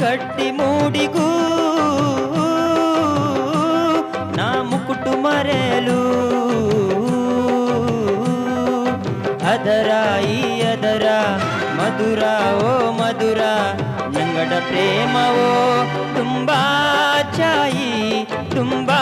కట్టి మూడిగు. నా ముకుటు మరేలు అదరా ఈ అదరా మధురా ఓ మధురా నంగడ ప్రేమ ఓ తుంబా చాయి తుంబా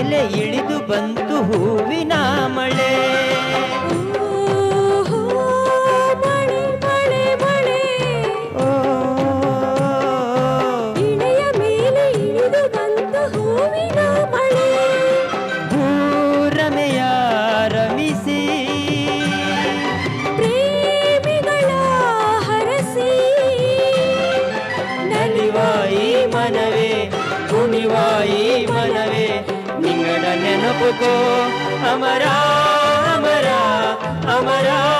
ಮೇಲೆ ಇಳಿದು ಬಂತು ಹೂವಿನ ಮಳೆ. చెప్పుకో అమరా అమరా అమరా.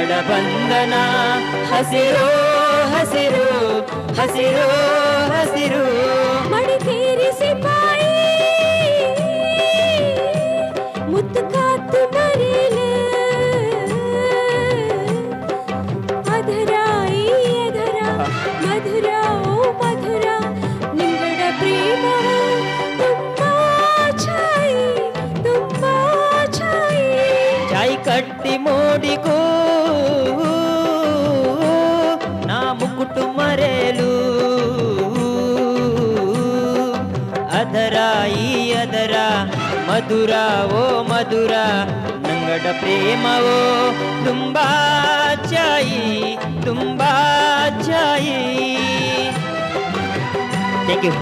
ಕನ್ನಡ ಬಂದನ ಹಸಿರೋ ಹಸಿರು ಹಸಿರೋ ಹಸಿರು. ಅದರ ಮಧುರ ಓ ಮಧುರ ನಂಗಡ ಪ್ರೇಮವೋ ತುಂಬಾ ಚಾಯಿ ತುಂಬಾ ಚಾಯಿ ಥ್ಯಾಂಕ್ ಯು